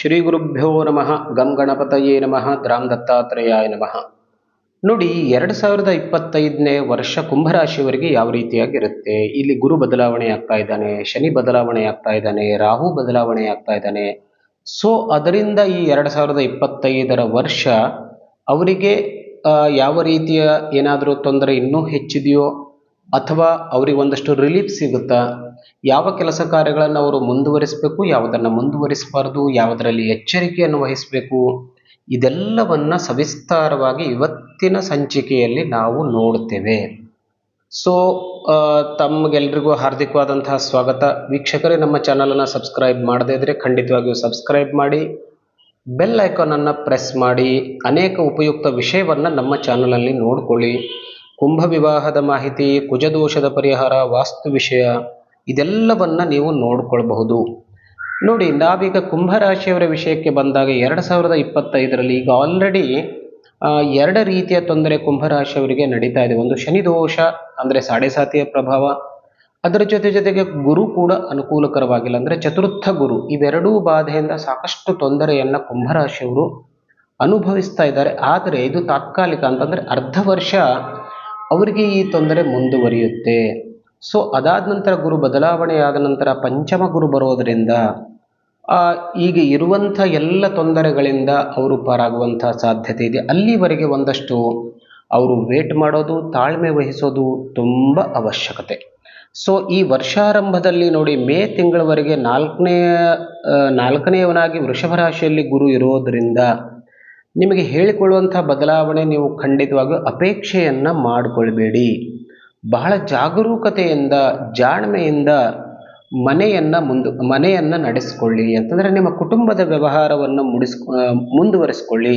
ಶ್ರೀ ಗುರುಭ್ಯೋ ನಮಃ, ಗಂ ಗಣಪತಯೇ ನಮಃ ದ್ರಾಮ್ ದತ್ತಾತ್ರೇಯಾಯ ನಮಃ. ನೋಡಿ, ಎರಡು ಸಾವಿರದ ಇಪ್ಪತ್ತೈದನೇ ವರ್ಷ ಕುಂಭರಾಶಿಯವರಿಗೆ ಯಾವ ರೀತಿಯಾಗಿರುತ್ತೆ? ಇಲ್ಲಿ ಗುರು ಬದಲಾವಣೆ ಆಗ್ತಾ ಇದ್ದಾನೆ, ಶನಿ ಬದಲಾವಣೆ ಆಗ್ತಾ ಇದ್ದಾನೆ, ರಾಹು ಬದಲಾವಣೆ ಆಗ್ತಾ ಇದ್ದಾನೆ. ಸೊ ಅದರಿಂದ ಈ ಎರಡು ಸಾವಿರದ ಇಪ್ಪತ್ತೈದರ ವರ್ಷ ಅವರಿಗೆ ಯಾವ ರೀತಿಯ ಏನಾದರೂ ತೊಂದರೆ ಇನ್ನೂ ಹೆಚ್ಚಿದೆಯೋ ಅಥವಾ ಅವರಿಗೆ ಒಂದಷ್ಟು ರಿಲೀಫ್ ಸಿಗುತ್ತಾ? ಯಾವ ಕೆಲಸ ಕಾರ್ಯಗಳನ್ನು ಅವರು ಮುಂದುವರಿಸಬೇಕು, ಯಾವುದನ್ನು ಮುಂದುವರಿಸಬಾರ್ದು, ಯಾವುದರಲ್ಲಿ ಎಚ್ಚರಿಕೆಯನ್ನು ವಹಿಸಬೇಕು, ಇದೆಲ್ಲವನ್ನು ಸವಿಸ್ತಾರವಾಗಿ ಇವತ್ತಿನ ಸಂಚಿಕೆಯಲ್ಲಿ ನಾವು ನೋಡುತ್ತೇವೆ. ಸೊ ತಮಗೆಲ್ರಿಗೂ ಹಾರ್ದಿಕವಾದಂತಹ ಸ್ವಾಗತ. ವೀಕ್ಷಕರೇ, ನಮ್ಮ ಚಾನಲನ್ನು ಸಬ್ಸ್ಕ್ರೈಬ್ ಮಾಡದೇ ಇದ್ದರೆ ಖಂಡಿತವಾಗಿಯೂ ಸಬ್ಸ್ಕ್ರೈಬ್ ಮಾಡಿ, ಬೆಲ್ ಐಕಾನನ್ನು ಪ್ರೆಸ್ ಮಾಡಿ, ಅನೇಕ ಉಪಯುಕ್ತ ವಿಷಯವನ್ನು ನಮ್ಮ ಚಾನಲಲ್ಲಿ ನೋಡಿಕೊಳ್ಳಿ. ಕುಂಭ ವಿವಾಹದ ಮಾಹಿತಿ, ಕುಜದೋಷದ ಪರಿಹಾರ, ವಾಸ್ತು ವಿಷಯ ಇದೆಲ್ಲವನ್ನು ನೀವು ನೋಡ್ಕೊಳ್ಬಹುದು. ನೋಡಿ, ನಾವೀಗ ಕುಂಭರಾಶಿಯವರ ವಿಷಯಕ್ಕೆ ಬಂದಾಗ ಎರಡು ಸಾವಿರದ ಇಪ್ಪತ್ತೈದರಲ್ಲಿ ಈಗ ಆಲ್ರೆಡಿ ಎರಡು ರೀತಿಯ ತೊಂದರೆ ಕುಂಭರಾಶಿಯವರಿಗೆ ನಡೀತಾ ಇದೆ. ಒಂದು ಶನಿ ದೋಷ, ಅಂದರೆ ಸಾಡೆ ಸಾತಿಯ ಪ್ರಭಾವ. ಅದರ ಜೊತೆ ಜೊತೆಗೆ ಗುರು ಕೂಡ ಅನುಕೂಲಕರವಾಗಿಲ್ಲ. ಅಂದರೆ ಚತುರ್ಥ ಗುರು, ಇವೆರಡೂ ಬಾಧೆಯಿಂದ ಸಾಕಷ್ಟು ತೊಂದರೆಯನ್ನು ಕುಂಭರಾಶಿಯವರು ಅನುಭವಿಸ್ತಾ ಇದ್ದಾರೆ. ಆದರೆ ಇದು ತಾತ್ಕಾಲಿಕ ಅಂತಂದರೆ ಅರ್ಧ ವರ್ಷ ಅವರಿಗೆ ಈ ತೊಂದರೆ ಮುಂದುವರಿಯುತ್ತೆ. ಸೊ ಅದಾದ ನಂತರ ಗುರು ಬದಲಾವಣೆಯಾದ ನಂತರ ಪಂಚಮ ಗುರು ಬರೋದರಿಂದ ಈಗ ಇರುವಂಥ ಎಲ್ಲ ತೊಂದರೆಗಳಿಂದ ಅವರು ಪಾರಾಗುವಂಥ ಸಾಧ್ಯತೆ ಇದೆ. ಅಲ್ಲಿವರೆಗೆ ಒಂದಷ್ಟು ಅವರು ವೇಟ್ ಮಾಡೋದು ತಾಳ್ಮೆ ವಹಿಸೋದು ತುಂಬ ಅವಶ್ಯಕತೆ. ಸೊ ಈ ವರ್ಷಾರಂಭದಲ್ಲಿ ನೋಡಿ ಮೇ ತಿಂಗಳವರೆಗೆ ನಾಲ್ಕನೇ ಆ, ನಾಲ್ಕನೆಯವನಾಗಿ ವೃಷಭ ರಾಶಿಯಲ್ಲಿ ಗುರು ಇರೋದರಿಂದ ನಿಮಗೆ ಹೇಳಿಕೊಳ್ಳುವಂಥ ಬದಲಾವಣೆ ನೀವು ಖಂಡಿತವಾಗಿಯೂ ಅಪೇಕ್ಷೆಯನ್ನು ಮಾಡಿಕೊಳ್ಬೇಡಿ. ಬಹಳ ಜಾಗರೂಕತೆಯಿಂದ, ಜಾಣ್ಮೆಯಿಂದ ಮನೆಯನ್ನು ಮುಂದು, ಮನೆಯನ್ನು ನಡೆಸಿಕೊಳ್ಳಿ. ಅಂತಂದರೆ ನಿಮ್ಮ ಕುಟುಂಬದ ವ್ಯವಹಾರವನ್ನು ಮುಡಿಸ್ ಮುಂದುವರಿಸಿಕೊಳ್ಳಿ.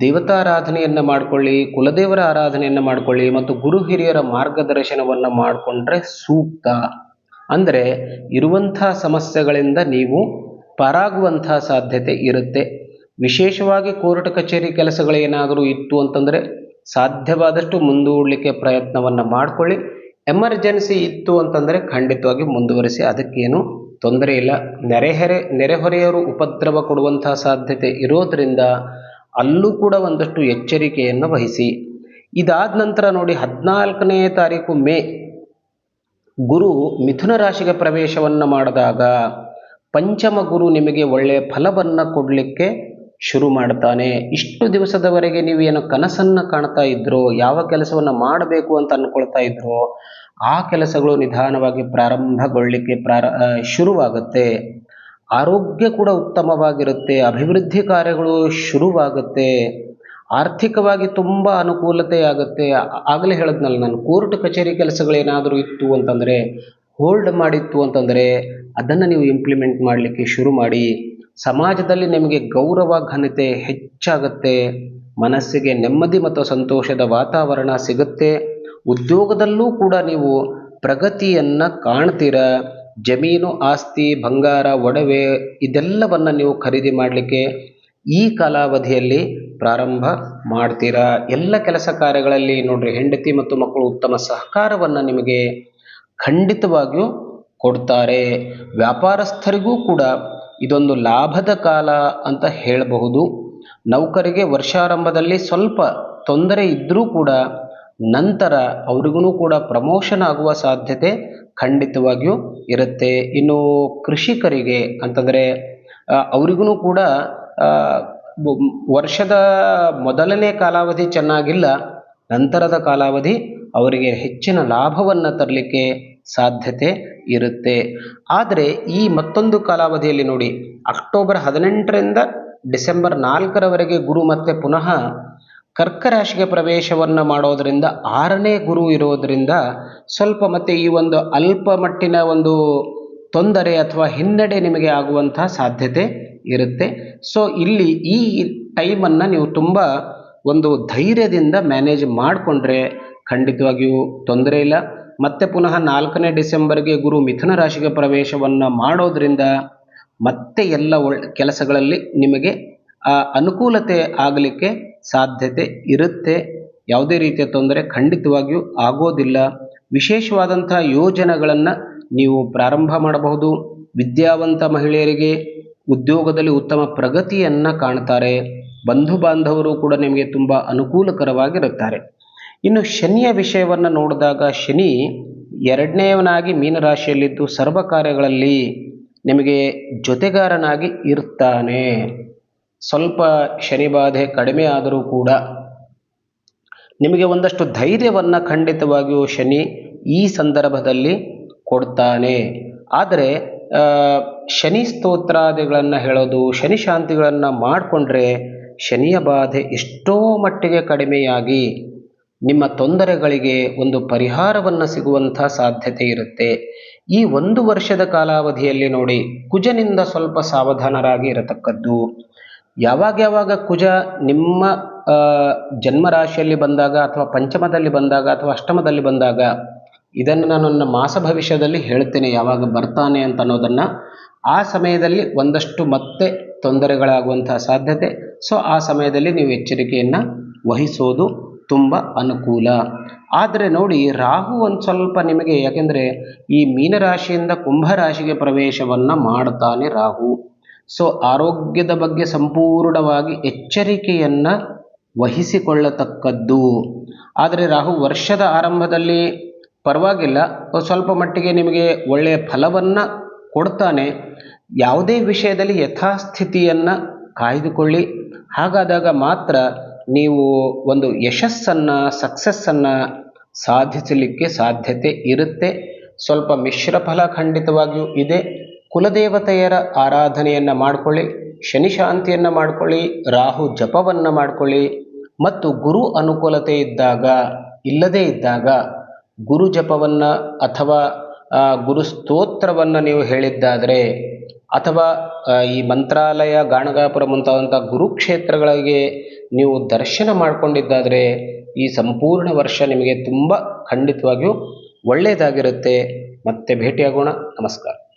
ದೇವತಾರಾಧನೆಯನ್ನು ಮಾಡಿಕೊಳ್ಳಿ, ಕುಲದೇವರ ಆರಾಧನೆಯನ್ನು ಮಾಡಿಕೊಳ್ಳಿ, ಮತ್ತು ಗುರು ಹಿರಿಯರ ಮಾರ್ಗದರ್ಶನವನ್ನು ಮಾಡಿಕೊಂಡ್ರೆ ಸೂಕ್ತ. ಅಂದರೆ ಇರುವಂಥ ಸಮಸ್ಯೆಗಳಿಂದ ನೀವು ಪಾರಾಗುವಂಥ ಸಾಧ್ಯತೆ ಇರುತ್ತೆ. ವಿಶೇಷವಾಗಿ ಕೋರ್ಟ್ ಕಚೇರಿ ಕೆಲಸಗಳೇನಾದರೂ ಇತ್ತು ಅಂತಂದರೆ ಸಾಧ್ಯವಾದಷ್ಟು ಮುಂದೂಡಲಿಕ್ಕೆ ಪ್ರಯತ್ನವನ್ನು ಮಾಡಿಕೊಳ್ಳಿ. ಎಮರ್ಜೆನ್ಸಿ ಇತ್ತು ಅಂತಂದರೆ ಖಂಡಿತವಾಗಿ ಮುಂದುವರಿಸಿ, ಅದಕ್ಕೇನು ತೊಂದರೆ ಇಲ್ಲ. ನೆರೆಹೊರೆ, ನೆರೆಹೊರೆಯವರು ಉಪದ್ರವ ಕೊಡುವಂಥ ಸಾಧ್ಯತೆ ಇರೋದರಿಂದ ಅಲ್ಲೂ ಕೂಡ ಒಂದಷ್ಟು ಎಚ್ಚರಿಕೆಯನ್ನು ವಹಿಸಿ. ಇದಾದ ನಂತರ ನೋಡಿ ಹದಿನಾಲ್ಕನೇ ತಾರೀಕು ಮೇ, ಗುರು ಮಿಥುನ ರಾಶಿಗೆ ಪ್ರವೇಶವನ್ನು ಮಾಡಿದಾಗ ಪಂಚಮ ಗುರು ನಿಮಗೆ ಒಳ್ಳೆಯ ಫಲವನ್ನು ಕೊಡಲಿಕ್ಕೆ ಶುರು ಮಾಡ್ತಾನೆ. ಇಷ್ಟು ದಿವಸದವರೆಗೆ ನೀವು ಏನು ಕನಸನ್ನು ಕಾಣ್ತಾ ಇದ್ರೋ, ಯಾವ ಕೆಲಸವನ್ನು ಮಾಡಬೇಕು ಅಂತ ಅಂದ್ಕೊಳ್ತಾ ಇದ್ರೋ, ಆ ಕೆಲಸಗಳು ನಿಧಾನವಾಗಿ ಪ್ರಾರಂಭಗೊಳ್ಳಿಕ್ಕೆ ಪ್ರಾರ ಶುರುವಾಗುತ್ತೆ. ಆರೋಗ್ಯ ಕೂಡ ಉತ್ತಮವಾಗಿರುತ್ತೆ, ಅಭಿವೃದ್ಧಿ ಕಾರ್ಯಗಳು ಶುರುವಾಗುತ್ತೆ, ಆರ್ಥಿಕವಾಗಿ ತುಂಬ ಅನುಕೂಲತೆ ಆಗುತ್ತೆ. ಆಗಲೇ ಹೇಳಿದ್ನಲ್ಲ ನಾನು, ಕೋರ್ಟ್ ಕಚೇರಿ ಕೆಲಸಗಳೇನಾದರೂ ಇತ್ತು ಅಂತಂದರೆ ಹೋಲ್ಡ್ ಮಾಡಿತ್ತು ಅಂತಂದರೆ, ಅದನ್ನು ನೀವು ಇಂಪ್ಲಿಮೆಂಟ್ ಮಾಡಲಿಕ್ಕೆ ಶುರು ಮಾಡಿ. ಸಮಾಜದಲ್ಲಿ ನಿಮಗೆ ಗೌರವ, ಘನತೆ ಹೆಚ್ಚಾಗುತ್ತೆ. ಮನಸ್ಸಿಗೆ ನೆಮ್ಮದಿ ಮತ್ತು ಸಂತೋಷದ ವಾತಾವರಣ ಸಿಗುತ್ತೆ. ಉದ್ಯೋಗದಲ್ಲೂ ಕೂಡ ನೀವು ಪ್ರಗತಿಯನ್ನು ಕಾಣ್ತೀರ. ಜಮೀನು, ಆಸ್ತಿ, ಬಂಗಾರ, ಒಡವೆ ಇದೆಲ್ಲವನ್ನು ನೀವು ಖರೀದಿ ಮಾಡಲಿಕ್ಕೆ ಈ ಕಾಲಾವಧಿಯಲ್ಲಿ ಪ್ರಾರಂಭ ಮಾಡ್ತೀರಾ? ಎಲ್ಲ ಕೆಲಸ ಕಾರ್ಯಗಳಲ್ಲಿ ನೋಡ್ರಿ, ಹೆಂಡತಿ ಮತ್ತು ಮಕ್ಕಳು ಉತ್ತಮ ಸಹಕಾರವನ್ನು ನಿಮಗೆ ಖಂಡಿತವಾಗಿಯೂ ಕೊಡ್ತಾರೆ. ವ್ಯಾಪಾರಸ್ಥರಿಗೂ ಕೂಡ ಇದೊಂದು ಲಾಭದ ಕಾಲ ಅಂತ ಹೇಳಬಹುದು. ನೌಕರಿಗೆ ವರ್ಷಾರಂಭದಲ್ಲಿ ಸ್ವಲ್ಪ ತೊಂದರೆ ಇದ್ದರೂ ಕೂಡ ನಂತರ ಅವ್ರಿಗೂ ಕೂಡ ಪ್ರಮೋಷನ್ ಆಗುವ ಸಾಧ್ಯತೆ ಖಂಡಿತವಾಗಿಯೂ ಇರುತ್ತೆ. ಇನ್ನು ಕೃಷಿಕರಿಗೆ ಅಂತಂದರೆ ಅವ್ರಿಗೂ ಕೂಡ ವರ್ಷದ ಮೊದಲನೇ ಕಾಲಾವಧಿ ಚೆನ್ನಾಗಿಲ್ಲ, ನಂತರದ ಕಾಲಾವಧಿ ಅವರಿಗೆ ಹೆಚ್ಚಿನ ಲಾಭವನ್ನು ತರಲಿಕ್ಕೆ ಸಾಧ್ಯತೆ ಇರುತ್ತೆ. ಆದರೆ ಈ ಮತ್ತೊಂದು ಕಾಲಾವಧಿಯಲ್ಲಿ ನೋಡಿ, ಅಕ್ಟೋಬರ್ ಹದಿನೆಂಟರಿಂದ ಡಿಸೆಂಬರ್ ನಾಲ್ಕರವರೆಗೆ ಗುರು ಮತ್ತೆ ಪುನಃ ಕರ್ಕ ರಾಶಿಗೆ ಪ್ರವೇಶವನ್ನು ಮಾಡೋದರಿಂದ, ಆರನೇ ಗುರು ಇರೋದರಿಂದ ಸ್ವಲ್ಪ ಮತ್ತೆ ಈ ಒಂದು ಅಲ್ಪ ಮಟ್ಟಿನ ಒಂದು ತೊಂದರೆ ಅಥವಾ ಹಿನ್ನಡೆ ನಿಮಗೆ ಆಗುವಂತಹ ಸಾಧ್ಯತೆ ಇರುತ್ತೆ. ಸೊ ಇಲ್ಲಿ ಈ ಟೈಮನ್ನು ನೀವು ತುಂಬ ಒಂದು ಧೈರ್ಯದಿಂದ ಮ್ಯಾನೇಜ್ ಮಾಡಿಕೊಂಡ್ರೆ ಖಂಡಿತವಾಗಿಯೂ ತೊಂದರೆ ಇಲ್ಲ. ಮತ್ತೆ ಪುನಃ ನಾಲ್ಕನೇ ಡಿಸೆಂಬರ್ಗೆ ಗುರು ಮಿಥುನ ರಾಶಿಗೆ ಪ್ರವೇಶವನ್ನು ಮಾಡೋದ್ರಿಂದ ಮತ್ತೆ ಎಲ್ಲ ಕೆಲಸಗಳಲ್ಲಿ ನಿಮಗೆ ಆ ಅನುಕೂಲತೆ ಆಗಲಿಕ್ಕೆ ಸಾಧ್ಯತೆ ಇರುತ್ತೆ. ಯಾವುದೇ ರೀತಿಯ ತೊಂದರೆ ಖಂಡಿತವಾಗಿಯೂ ಆಗೋದಿಲ್ಲ. ವಿಶೇಷವಾದಂಥ ಯೋಜನೆಗಳನ್ನು ನೀವು ಪ್ರಾರಂಭ ಮಾಡಬಹುದು. ವಿದ್ಯಾವಂತ ಮಹಿಳೆಯರಿಗೆ ಉದ್ಯೋಗದಲ್ಲಿ ಉತ್ತಮ ಪ್ರಗತಿಯನ್ನು ಕಾಣ್ತಾರೆ. ಬಂಧು ಬಾಂಧವರು ಕೂಡ ನಿಮಗೆ ತುಂಬ ಅನುಕೂಲಕರವಾಗಿರುತ್ತಾರೆ. ಇನ್ನು ಶನಿಯ ವಿಷಯವನ್ನು ನೋಡಿದಾಗ ಶನಿ ಎರಡನೇವನಾಗಿ ಮೀನರಾಶಿಯಲ್ಲಿದ್ದು ಸರ್ವ ಕಾರ್ಯಗಳಲ್ಲಿ ನಿಮಗೆ ಜೊತೆಗಾರನಾಗಿ ಇರ್ತಾನೆ. ಸ್ವಲ್ಪ ಶನಿ ಬಾಧೆ ಕಡಿಮೆ ಆದರೂ ಕೂಡ ನಿಮಗೆ ಒಂದಷ್ಟು ಧೈರ್ಯವನ್ನು ಖಂಡಿತವಾಗಿಯೂ ಶನಿ ಈ ಸಂದರ್ಭದಲ್ಲಿ ಕೊಡ್ತಾನೆ. ಆದರೆ ಶನಿ ಸ್ತೋತ್ರಾದಿಗಳನ್ನು ಹೇಳೋದು, ಶನಿ ಶಾಂತಿಗಳನ್ನು ಮಾಡಿಕೊಂಡ್ರೆ ಶನಿಯ ಬಾಧೆ ಎಷ್ಟೋ ಮಟ್ಟಿಗೆ ಕಡಿಮೆಯಾಗಿ ನಿಮ್ಮ ತೊಂದರೆಗಳಿಗೆ ಒಂದು ಪರಿಹಾರವನ್ನು ಸಿಗುವಂಥ ಸಾಧ್ಯತೆ ಇರುತ್ತೆ. ಈ ಒಂದು ವರ್ಷದ ಕಾಲಾವಧಿಯಲ್ಲಿ ನೋಡಿ ಕುಜನಿಂದ ಸ್ವಲ್ಪ ಸಾವಧಾನರಾಗಿ ಇರತಕ್ಕದ್ದು. ಯಾವಾಗ ಯಾವಾಗ ಕುಜ ನಿಮ್ಮ ಜನ್ಮ ಜನ್ಮರಾಶಿಯಲ್ಲಿ ಬಂದಾಗ ಅಥವಾ ಪಂಚಮದಲ್ಲಿ ಬಂದಾಗ ಅಥವಾ ಅಷ್ಟಮದಲ್ಲಿ ಬಂದಾಗ, ಇದನ್ನು ನಾನು ನನ್ನ ಮಾಸ ಭವಿಷ್ಯದಲ್ಲಿ ಹೇಳ್ತೇನೆ ಯಾವಾಗ ಬರ್ತಾನೆ ಅಂತ ಅನ್ನೋದನ್ನು, ಆ ಸಮಯದಲ್ಲಿ ಒಂದಷ್ಟು ಮತ್ತೆ ತೊಂದರೆಗಳಾಗುವಂತಹ ಸಾಧ್ಯತೆ. ಸೊ, ಆ ಸಮಯದಲ್ಲಿ ನೀವು ಎಚ್ಚರಿಕೆಯನ್ನು ವಹಿಸೋದು ತುಂಬ ಅನುಕೂಲ. ಆದರೆ ನೋಡಿ, ರಾಹು ಒಂದು ಸ್ವಲ್ಪ ನಿಮಗೆ, ಯಾಕೆಂದರೆ ಈ ಮೀನರಾಶಿಯಿಂದ ಕುಂಭರಾಶಿಗೆ ಪ್ರವೇಶವನ್ನು ಮಾಡ್ತಾನೆ ರಾಹು. ಸೊ ಆರೋಗ್ಯದ ಬಗ್ಗೆ ಸಂಪೂರ್ಣವಾಗಿ ಎಚ್ಚರಿಕೆಯನ್ನು ವಹಿಸಿಕೊಳ್ಳತಕ್ಕದ್ದು. ಆದರೆ ರಾಹು ವರ್ಷದ ಆರಂಭದಲ್ಲಿ ಪರವಾಗಿಲ್ಲ ಸ್ವಲ್ಪ ಮಟ್ಟಿಗೆ ನಿಮಗೆ ಒಳ್ಳೆಯ ಫಲವನ್ನು ಕೊಡ್ತಾನೆ. ಯಾವುದೇ ವಿಷಯದಲ್ಲಿ ಯಥಾಸ್ಥಿತಿಯನ್ನು ಕಾಯ್ದುಕೊಳ್ಳಿ. ಹಾಗಾದಾಗ ಮಾತ್ರ ನೀವು ಒಂದು ಯಶಸ್ಸನ್ನು ಸಕ್ಸಸ್ಸನ್ನು ಸಾಧಿಸಲಿಕ್ಕೆ ಸಾಧ್ಯತೆ ಇರುತ್ತೆ. ಸ್ವಲ್ಪ ಮಿಶ್ರ ಫಲ ಖಂಡಿತವಾಗಿಯೂ ಇದೆ. ಕುಲದೇವತೆಯರ ಆರಾಧನೆಯನ್ನು ಮಾಡಿಕೊಳ್ಳಿ, ಶನಿ ಶಾಂತಿಯನ್ನು ಮಾಡಿಕೊಳ್ಳಿ, ರಾಹು ಜಪವನ್ನು ಮಾಡಿಕೊಳ್ಳಿ ಮತ್ತು ಗುರು ಅನುಕೂಲತೆ ಇದ್ದಾಗ, ಇಲ್ಲದೇ ಇದ್ದಾಗ ಗುರು ಜಪವನ್ನು ಅಥವಾ ಗುರು ಸ್ತೋತ್ರವನ್ನು ನೀವು ಹೇಳಿದ್ದಾದರೆ ಅಥವಾ ಈ ಮಂತ್ರಾಲಯ, ಗಾಣಗಾಪುರ ಮುಂತಾದಂಥ ಗುರುಕ್ಷೇತ್ರಗಳಿಗೆ ನೀವು ದರ್ಶನ ಮಾಡಿಕೊಂಡಿದ್ದಾದರೆ ಈ ಸಂಪೂರ್ಣ ವರ್ಷ ನಿಮಗೆ ತುಂಬ ಖಂಡಿತವಾಗಿಯೂ ಒಳ್ಳೆಯದಾಗಿರುತ್ತೆ. ಮತ್ತೆ ಭೇಟಿಯಾಗೋಣ. ನಮಸ್ಕಾರ.